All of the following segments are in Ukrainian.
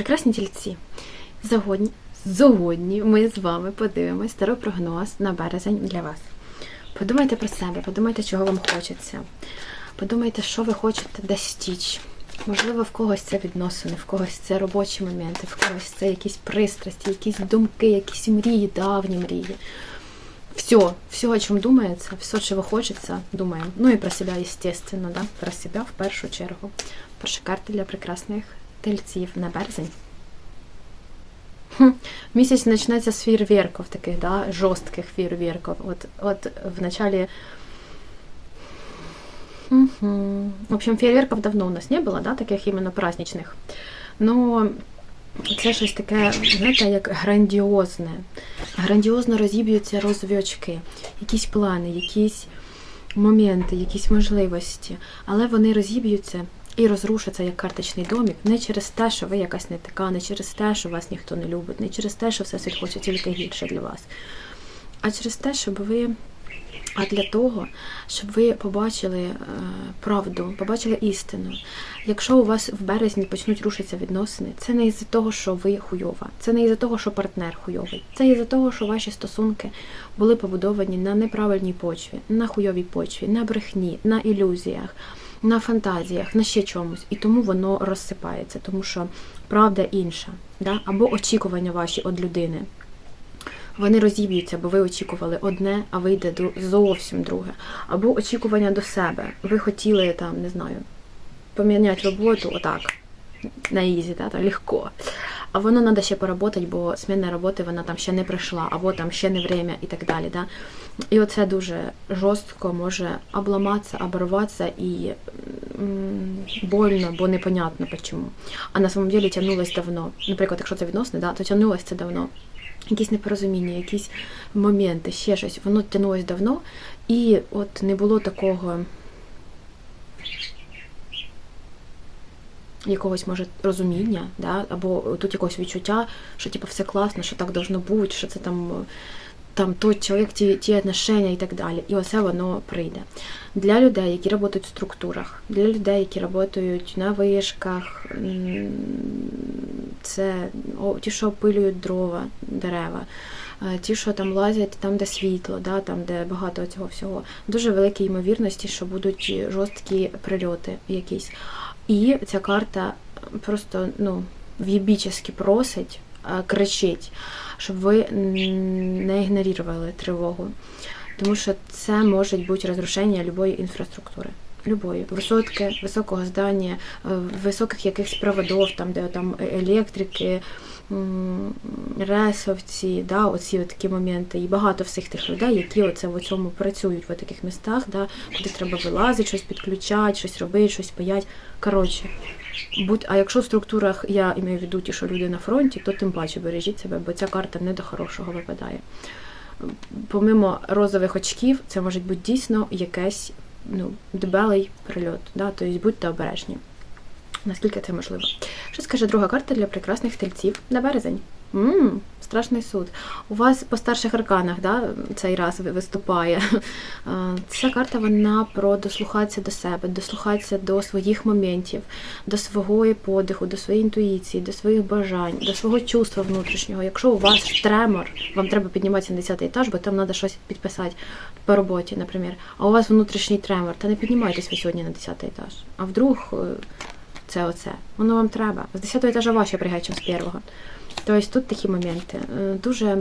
Прекрасні тільці. Сьогодні, сьогодні ми з вами подивимось старий прогноз на березень для вас. Подумайте про себе, подумайте, чого вам хочеться. Подумайте, що ви хочете достичь. Можливо, в когось це відносини, в когось це робочі моменти, в когось це якісь пристрасті, якісь думки, якісь мрії, давні мрії. Все, все, о чем думается, все, чего хочется, думаем. Ну и про себя, естественно, да? Про себя в першу чергу. Перша карта для прекрасних тельців на березень. Місяць почнеться з фейерверків таких, да, жорстких фейерверків. От, от в начале... Мгм. В общем, фейерверків давно у нас не було, да, таких іменно праздничних. Но це щось таке, знаєте, як грандіозне. Грандіозно розіб'ються розові очки, якісь плани, якісь моменти, якісь можливості. Але вони розіб'ються і розрушаться як карточний домик не через те, що ви якась не така, не через те, що вас ніхто не любить, не через те, що все світ хоче тільки гірше для вас, а через те, щоб ви. А для того, щоб ви побачили е, правду, побачили істину. Якщо у вас в березні почнуть рушитися відносини, це не із-за того, що ви хуйова, це не із-за того, що партнер хуйовий, це із-за того, що ваші стосунки були побудовані на неправильній почві, на хуйовій почві, на брехні, на ілюзіях, на фантазіях, на ще чомусь. І тому воно розсипається, тому що правда інша, да? або очікування ваші від людини. Вони розіб'ються, бо ви очікували одне, а вийде зовсім друге. Або очікування до себе. Ви хотіли там, не знаю, поміняти роботу отак, на ізі, да, так, легко. А воно треба ще поработати, бо зміна роботи вона там ще не прийшла, або там ще не время і так далі. Да? І оце дуже жорстко може обламатися, оборватися і больно, бо непонятно чому. А на самом деле тягнулось давно. Наприклад, якщо це відносини, да, то тягнулось це давно якісь непорозуміння, якісь моменти, ще щось. Воно тягнулось давно, і от не було такого якогось може розуміння, да? або тут якогось відчуття, що типу, все класно, що так должно бути, що це там. Там той чоловік, ті, ті отношення і так далі. І оце воно прийде. Для людей, які працюють в структурах, для людей, які працюють на вишках, це ті, що опилюють дрова, дерева, ті, що там лазять там, де світло, да, там, де багато цього всього. Дуже великі ймовірності, що будуть жорсткі прильоти якісь. І ця карта просто ну, в'єбічески просить, е, кричить, щоб ви не ігнорували тривогу. Тому що це може бути розрушення любої інфраструктури. Любої висотки, високого здання, е, високих якихось проводів, там, де там електрики, ресовці, да, оці от такі моменти. І багато всіх тих людей, які оце в цьому працюють в таких містах, да, куди треба вилазити, щось підключати, щось робити, щось паять. Коротше, будь, а якщо в структурах я маю в виду ті, що люди на фронті, то тим паче бережіть себе, бо ця карта не до хорошого випадає. Помимо розових очків, це може бути дійсно якийсь ну, дебелий прильот. Да? Тобто будьте обережні. Наскільки це можливо? Що скаже друга карта для прекрасних тельців на березень? Мм, страшний суд. У вас по старших арканах да, цей раз виступає. Ця карта вона про дослухатися до себе, дослухатися до своїх моментів, до свого подиху, до своєї інтуїції, до своїх бажань, до свого чувства внутрішнього. Якщо у вас тремор, вам треба підніматися на 10 етаж, бо там треба щось підписати по роботі, наприклад. А у вас внутрішній тремор, та не піднімайтесь ви сьогодні на 10 етаж. А вдруг е, це оце. Воно вам треба. З 10 етажа важче пригати, ніж з першого. Тобто тут такі моменти. Е, Дуже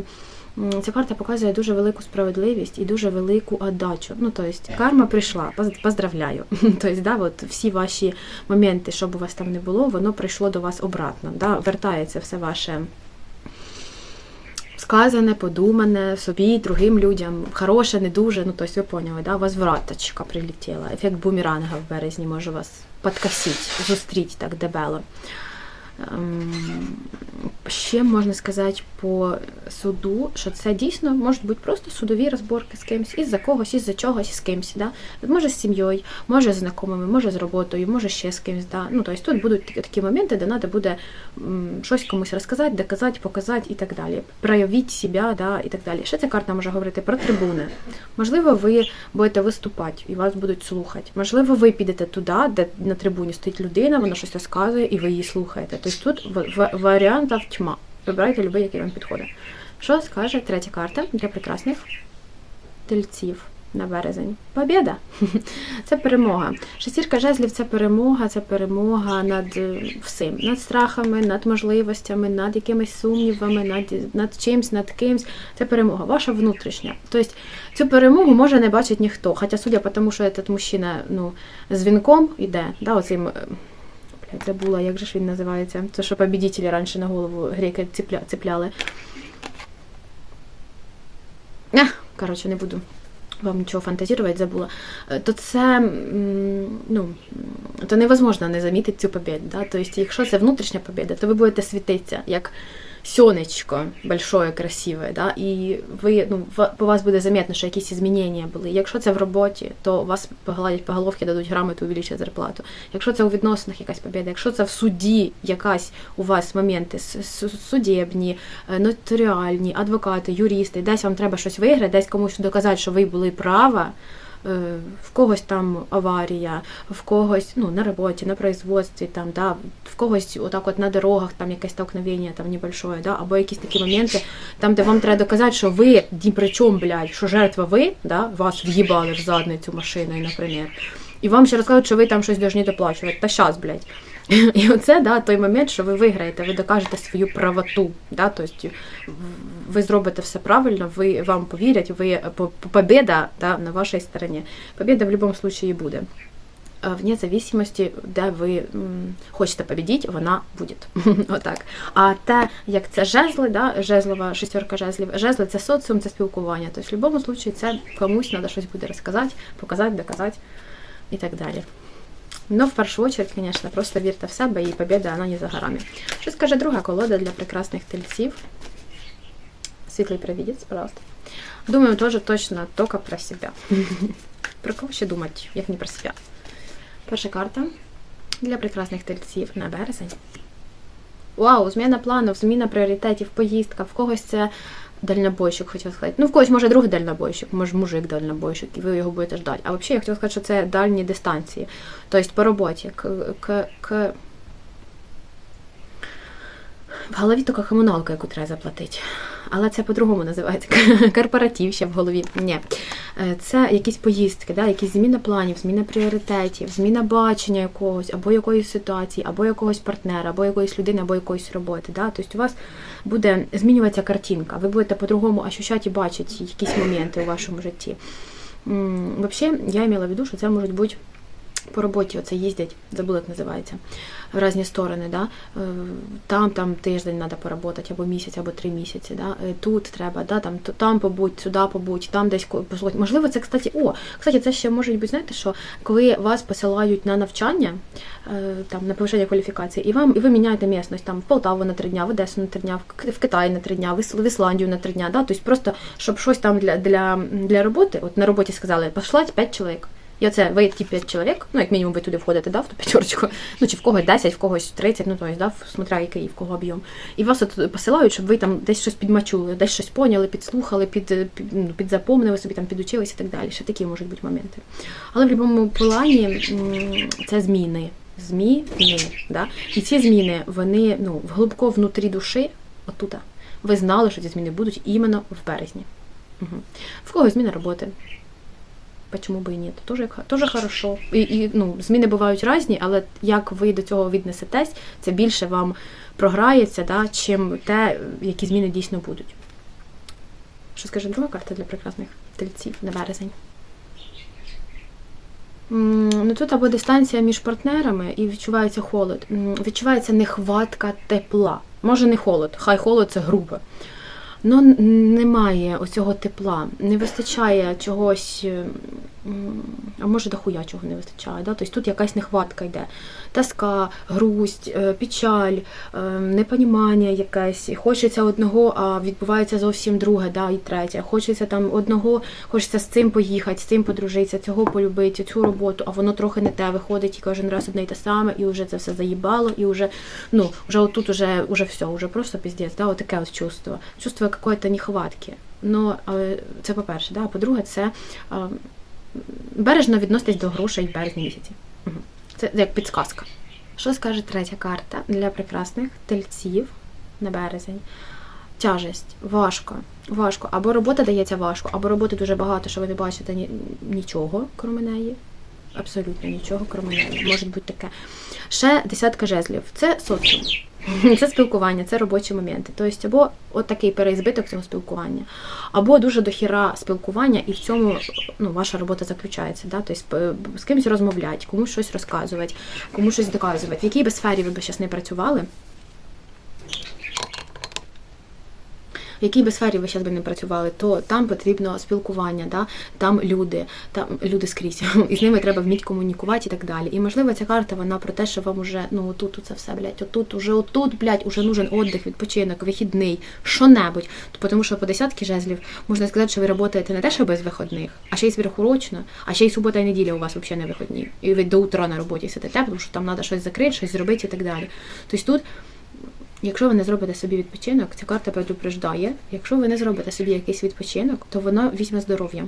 ця карта показує дуже велику справедливість і дуже велику отдачу. Ну, тобто, карма прийшла, поздравляю. Тобто, да, от всі ваші моменти, що б у вас там не було, воно прийшло до вас обратно. Да? Вертається все ваше сказане, подумане собі, другим людям, хороше, не дуже. Ну, тобто, ви поняли, да? вратачка прилетіла. Ефект бумеранга в березні може вас подкосити, зустріти так дебело. Ем, ще можна сказати по суду, що це дійсно можуть бути просто судові розборки з кимось, із-за когось, із-за чогось, з кимось. Да? Може з сім'єю, може з знайомими, може з роботою, може ще з кимось. Да? Ну, тобто тут будуть такі, моменти, де треба буде щось комусь розказати, доказати, показати і так далі. Проявіть себе, да, і так далі. Ще ця карта може говорити про трибуни. Можливо, ви будете виступати і вас будуть слухати. Можливо, ви підете туди, де на трибуні стоїть людина, вона щось розказує, і ви її слухаєте. Тобто тут варіантів тьма. Вибирайте любий, який вам підходить. Що скаже третя карта для прекрасних тельців на березень? Побєда! Це перемога. Шестірка жезлів це перемога, це перемога над е, всім, над страхами, над можливостями, над якимись сумнівами, над, над чимсь, над кимсь. Це перемога, ваша внутрішня. Тобто цю перемогу може не бачить ніхто. Хоча, судя по тому, що этот мужчина ну, з вінком йде, да, оцим. Е, була, як же ж він називається. Це що побідітелі раніше на голову греки ціпля, ціпляли. Ех, коротше, не буду вам нічого фантазірувати, забула. Е, То це ну, то невозможно не замітити цю побіду. Да? Тобто, якщо це внутрішня побіда, то ви будете світитися як сьонечко большое, красиве, да? і ви, ну, по вас буде заметно, що якісь змінення були. Якщо це в роботі, то вас погладять по головці, дадуть грамоту, увеличать зарплату. Якщо це у відносинах якась побіда, якщо це в суді якась у вас моменти судебні, е, нотаріальні, адвокати, юристи, десь вам треба щось виграти, десь комусь доказати, що ви були права. Е, В когось там аварія, в когось ну, на роботі, на производстві, там, да, в когось отак от на дорогах там якесь столкновення там небольшое, да, або якісь такі моменти, там, де вам треба доказати, що ви ні при чому, блядь, що жертва ви, да, вас в'їбали в задницю машиною, наприклад. І вам ще розкажуть, що ви там щось повинні доплачувати. Та щас, блядь. І оце да, той момент, що ви виграєте, ви докажете свою правоту. Да? Тобто ви зробите все правильно, ви вам повірять, ви по- по- победа да, на вашій стороні. Победа в будь-якому випадку буде. А Вне зависимості, де ви хочете побідіть, вона буде. Отак. А те, як це жезли, да, жезлова шестерка жезлів, жезли це соціум, це спілкування. Тобто, в будь-якому випадку це комусь треба щось буде розказати, показати, доказати і так далі. Но в першу очередь, звісно, просто вірте в себе і побіда вона не за горами. Що скаже друга колода для прекрасних тельців? Світлий провідець, пожалуйста. Думаю, тоже точно только про себя. Про кого ще думати, як не про себя? Перша карта для прекрасних тельців на березень. Вау, зміна планів, зміна пріоритетів, поїздка. В когось це дальнобойщик, хотів сказати. Ну, в когось може другий дальнобойщик, може мужик дальнобойщик, і ви його будете ждати. А взагалі я хотіла сказати, що це дальні дистанції. Тобто по роботі. К, к, к... В голові тільки комуналка, яку треба заплатити. Але це по-другому називається. Корпоратив ще в голові. Ні. Е, Це якісь поїздки, да? якісь зміна планів, зміна пріоритетів, зміна бачення якогось, або якоїсь ситуації, або якогось партнера, або якоїсь людини, або якоїсь роботи. Да? Тобто у вас буде змінюватися картинка. Ви будете по-другому ощущати і бачити якісь моменти у вашому житті. Взагалі, я мала в виду, що це можуть бути по роботі оце їздять, забула, як називається, в різні сторони. Да? Е, Там, там тиждень треба поработати, або місяць, або три місяці. Да? Е, Тут треба, да? там, там побудь, сюди побудь, там десь послухати. Можливо, це, кстати, о, кстати, це ще може бути, знаєте, що коли вас посилають на навчання, е, там, на повищення кваліфікації, і вам і ви міняєте місцевість, там в Полтаву на три дня, в Одесу на три дня, в Китай на три дня, в Ісландію на три дня. Да? Тобто просто, щоб щось там для, для, для роботи, от на роботі сказали, пошлать 5 чоловік. І оце ви ті 5 чоловік, ну як мінімум ви туди входите, да, в ту п'ятерочку, ну чи в когось 10, в когось 30, ну тобто, да, смотря який, в кого об'єм. І вас от посилають, щоб ви там десь щось підмачули, десь щось поняли, підслухали, під, під, ну, підзапомнили собі, там підучилися і так далі. Ще такі можуть бути моменти. Але в будь-якому плані це зміни. Зміни. Да? І ці зміни, вони ну, глибоко внутрі душі, отут, ви знали, що ці зміни будуть іменно в березні. Угу. В когось зміна роботи. Почему бы і ні? Тоже, тоже хорошо. І, і ну, зміни бувають різні, але як ви до цього віднесетесь, це більше вам програється, да, чим те, які зміни дійсно будуть. Що скаже друга карта для прекрасних тельців на березень? Ну тут або дистанція між партнерами і відчувається холод. Відчувається нехватка тепла. Може не холод, хай холод це грубо. Ну, немає оцього тепла, не вистачає чогось е, м, а може дохуя чого не вистачає. Да? Тобто тут якась нехватка йде. Тоска, грусть, е, печаль, е, непонімання якесь. Хочеться одного, а відбувається зовсім друге, да, і третє. Хочеться там одного, хочеться з цим поїхати, з цим подружитися, цього полюбити, цю роботу, а воно трохи не те виходить і кожен раз одне й те саме, і вже це все заїбало, і вже, ну, вже отут уже, уже все, вже просто піздець, да, отаке от чувство. Чувство якоїсь нехватки. Ну, це по-перше, да, по-друге, це а, бережно відноситись до грошей в березні місяці. Це як підсказка. Що скаже третя карта для прекрасних тельців на березень? Тяжесть, важко, важко. Або робота дається важко, або роботи дуже багато, що ви не бачите ні, нічого, крім неї. Абсолютно нічого, крім неї. Може бути таке. Ще десятка жезлів. Це соціум. Це спілкування, це робочі моменти. Тобто, або от такий переізбиток цього спілкування, або дуже дохіра спілкування, і в цьому ну, ваша робота заключається. Да? Тобто, з кимось розмовляти, комусь щось розказувати, комусь щось доказувати. В якій би сфері ви б зараз не працювали, в якій би сфері ви зараз би не працювали, то там потрібно спілкування, да? там люди, там люди скрізь, і з ними треба вміти комунікувати і так далі. І можливо, ця карта вона про те, що вам уже ну отут це все, блядь, отут, уже отут, блядь, уже нужен отдих, відпочинок, вихідний, що-небудь. Тому що по десятки жезлів можна сказати, що ви працюєте не те, що без виходних, а ще й зверхурочно, а ще й субота і неділя у вас взагалі не виходні. І ви до утра на роботі сидите, тому що там треба щось закрити, щось зробити і так далі. Тобто тут Якщо ви не зробите собі відпочинок, ця карта предупреждає. Якщо ви не зробите собі якийсь відпочинок, то воно візьме здоров'я.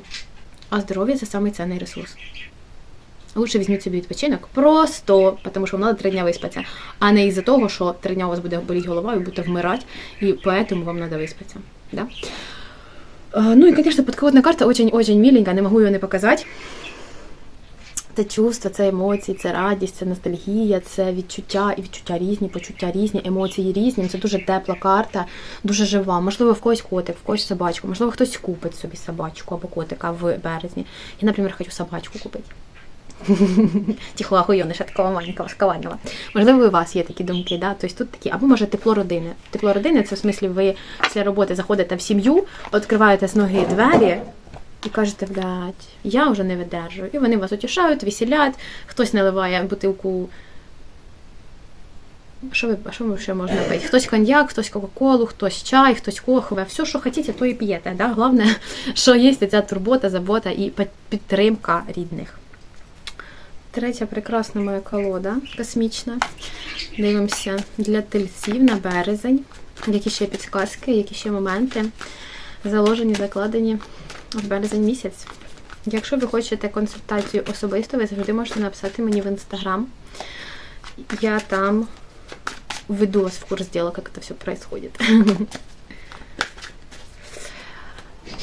А здоров'я це самий цінний ресурс. Лучше візьміть собі відпочинок просто, тому що вам треба три дня виспатися, а не із-за того, що три дня у вас буде боліти голова і будете вмирати, і поэтому вам треба виспатися. Да? Е, Ну і, звісно, подководна карта очень-очень миленька, не можу її не показати. Це чувства, це емоції, це радість, це ностальгія, це відчуття і відчуття різні, почуття різні, емоції різні. Це дуже тепла карта, дуже жива. Можливо, в когось котик, в когось собачку, можливо, хтось купить собі собачку або котика в березні. Я, наприклад, хочу собачку купити. Тихо, ахуйони, ще такого маленького скованого. Можливо, у вас є такі думки, да? Тобто тут такі, або може тепло родини. Тепло родини це в смислі ви після роботи заходите в сім'ю, відкриваєте з ноги двері. І кажете, блядь, я вже не видержую. І вони вас утішають, веселять, хтось наливає бутилку. Що ви що ще можна пити? Хтось коньяк, хтось кока-колу, хтось чай, хтось кохове. Все, що хочете, то і п'єте. Да? Головне, що є ця турбота, забота і підтримка рідних. Третя прекрасна моя колода космічна. Дивимося для тельців на березень. Які ще підсказки, які ще моменти заложені, закладені в березень місяць. Якщо ви хочете консультацію особисто, ви завжди можете написати мені в інстаграм. Я там введу вас в курс дела, як це все происходит.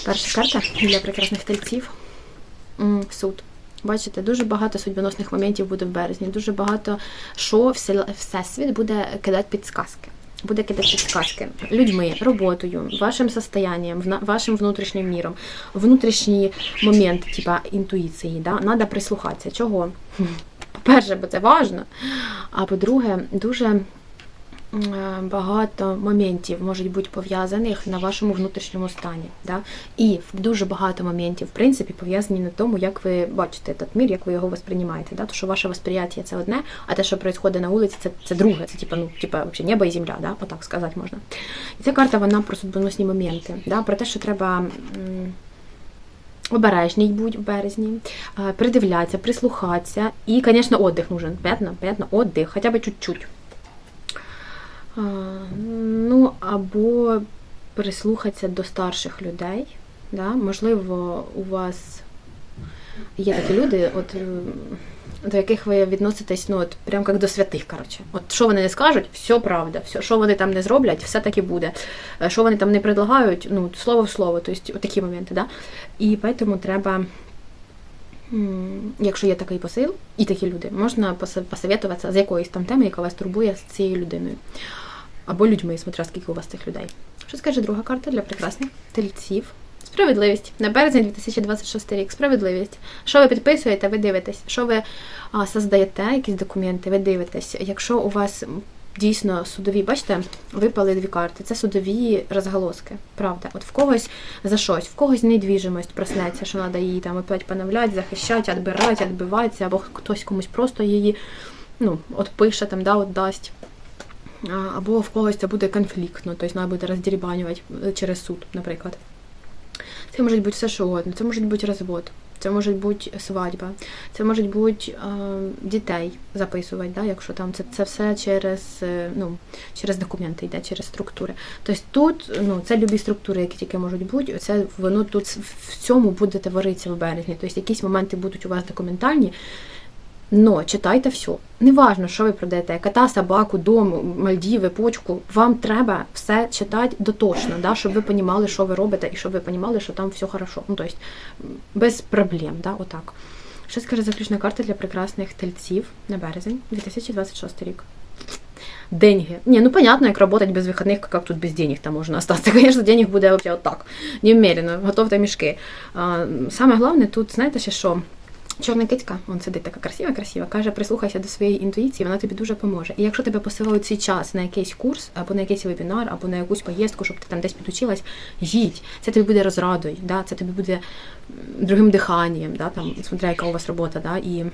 Перша карта для прекрасних тельців. Суд. Бачите, дуже багато судьбоносних моментів буде в березні. Дуже багато що всесвіт буде кидати підсказки. Буде кидати сказки людьми, роботою, вашим состоянням, вашим внутрішнім міром, внутрішній момент, типа інтуїції. Да? Надо прислухатися. Чого? По-перше, бо це важно. А по-друге, дуже багато моментів можуть бути пов'язаних на вашому внутрішньому стані. Да? І дуже багато моментів, в принципі, пов'язані на тому, як ви бачите цей мір, як ви його восприймаєте. Да? То, що ваше восприяття це одне, а те, що відбувається на вулиці, це, це друге. Це типа, ну, типа, вообще небо і земля, да? отак сказати можна. І ця карта вона про судьбоносні моменти, да? про те, що треба. Обережній будь в березні, е, придивлятися, прислухатися. І, звісно, отдих нужен. Понятно? Понятно? Отдих, хоча б чуть-чуть. Ну, або прислухатися до старших людей. Да? Можливо, у вас є такі люди, от, е, до яких ви відноситесь, ну, от, прям як до святих, коротше. От що вони не скажуть, все правда. Все, що вони там не зроблять, все таки буде. Е, Що вони там не предлагають, ну, слово в слово. Тобто, от такі моменти, да? І тому треба. Якщо є такий посил і такі люди, можна посоветуватися з якоїсь там теми, яка вас турбує з цією людиною. Або людьми, смотря скільки у вас цих людей. Що скаже друга карта для прекрасних тельців? Справедливість. На березень 2026 рік. Справедливість. Що ви підписуєте, ви дивитесь. Що ви а, создаєте, якісь документи, ви дивитесь. Якщо у вас дійсно судові, бачите, випали дві карти. Це судові розголоски. Правда. От в когось за щось, в когось недвіжимость проснеться, що треба її там опять поновляти, захищати, відбирати, відбиватися, або хтось комусь просто її ну, от пише там, да, от дасть. Або в когось це буде конфліктно, тобто треба буде роздірібанювати е, через суд, наприклад. Це може бути все що угодно. Це може бути розвод, це може бути свадьба, це може бути е, дітей записувати, да, якщо там це, це все через, е, ну, через документи йде, через структури. Тобто тут ну, це любі структури, які тільки можуть бути, це воно тут в цьому буде творитися в березні. Тобто якісь моменти будуть у вас документальні. Но читайте все. Неважно, що ви продаєте, кота, собаку, дом, Мальдіви, почку. Вам треба все читати дотошно, да, щоб ви розуміли, що ви робите, і щоб ви розуміли, що там все хорошо. Ну, тобто, без проблем, да, отак. Що скаже заключна карта для прекрасних тельців на березень 2026 рік? Деньги. Не, ну понятно, як работать без вихідних, як тут без денег там можна остатися. Звісно, денег буде вообще отак. Немерено, готовте мішки. Саме головне тут, знаєте, ще що? Чорна кицька, вон сидить така красива, красива, каже, прислухайся до своєї інтуїції, вона тобі дуже поможе. І якщо тебе посилають цей час на якийсь курс, або на якийсь вебінар, або на якусь поїздку, щоб ти там десь підучилась, їдь. Це тобі буде розрадою, да? це тобі буде другим диханням, да? там, смотря, яка у вас робота, да? і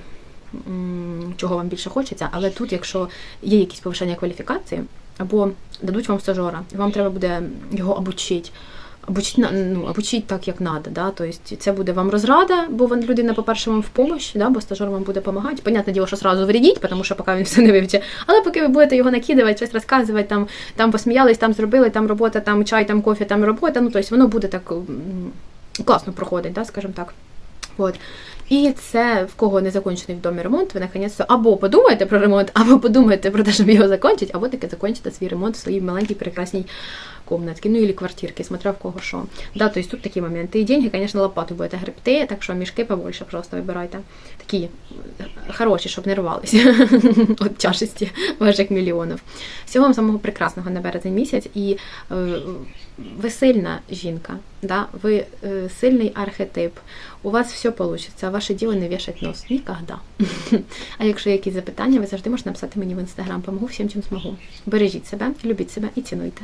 чого вам більше хочеться. Але тут, якщо є якісь повишення кваліфікації, або дадуть вам стажера, і вам треба буде його обучити. Обучить, на- ну, обучить так, як треба. Да? Тобто це буде вам розрада, бо людина, по-перше, вам в помощь, да? бо стажер вам буде допомагати. Понятне діло, що сразу вредіть, тому що поки він все не вивчить. Але поки ви будете його накидувати, щось розказувати, там, там посміялись, там зробили, там робота, там чай, там кофе, там робота. Ну, тобто воно буде так класно проходить, да? скажімо так. От. І це в кого не закончений в домі ремонт, ви наконець або подумаєте про ремонт, або подумаєте про те, щоб його закінчити, або таки закінчите свій ремонт в своїй маленькій прекрасній комнатки, ну или квартирки, смотря в кого що. Да, то есть тут такі моменти. І деньги, конечно, лопату будете гребти, так що мішки побольше просто вибирайте. Такі е, хороші, щоб не рвалися від тяжесті ваших мільйонів. Всього вам самого прекрасного на березень місяць. І е, ви сильна жінка, да? ви е, сильний архетип. У вас все вийде, ваше діло не вішать нос. Нікогда. А якщо якісь запитання, ви завжди можете написати мені в інстаграм. Помогу всім, чим змогу. Бережіть себе, любіть себе і цінуйте.